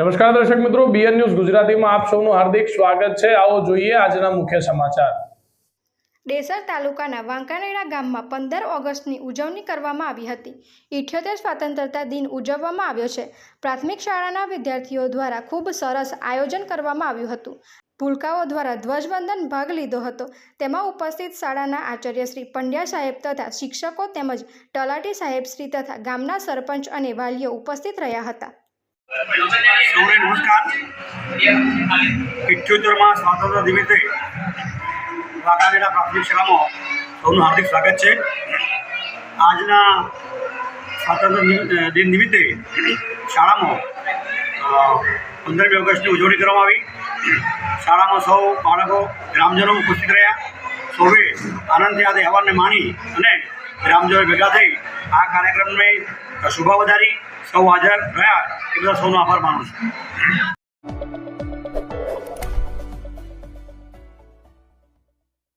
નમસ્કાર દર્શક મિત્રો બીએન ન્યૂઝ ગુજરાતીમાં આપ સૌનું હાર્દિક સ્વાગત છે. આવો જોઈએ આજના મુખ્ય સમાચાર. ડેસર તાલુકાના વાંકાનેડા ગામમાં પંદર ઓગસ્ટની ઉજવણી કરવામાં આવી હતી. ઇઠ્યોતેર સ્વતંત્રતા દિન ઉજવવામાં આવ્યો છે. પ્રાથમિક શાળાના વિદ્યાર્થીઓ દ્વારા ખૂબ સરસ આયોજન કરવામાં આવ્યું હતું. ભૂલકાઓ દ્વારા ધ્વજવંદન ભાગ લીધો હતો. તેમાં ઉપસ્થિત શાળાના આચાર્ય શ્રી પંડ્યા સાહેબ તથા શિક્ષકો તેમજ તલાટી સાહેબ શ્રી તથા ગામના સરપંચ અને વાલીઓ ઉપસ્થિત રહ્યા હતા. સૌને નમસ્કાર. ઇઠ્યોતેરમાં સ્વાતંત્ર્ય દિવસે વાઘાનેડા પ્રાથમિક શાળામાં સૌનું હાર્દિક સ્વાગત છે. આજના સ્વાતંત્ર્ય દિન નિમિત્તે શાળામાં પંદરમી ઓગસ્ટની ઉજવણી કરવામાં આવી. શાળામાં સૌ બાળકો, ગ્રામજનો ઉપસ્થિત રહ્યા. સૌએ આનંદથી આ તહેવારને માણી અને ગ્રામજનો ભેગા થઈ આ કાર્યક્રમને શોભા વધારી સૌ હાજર રહ્યા એ બધા સૌનો આભાર માનું છું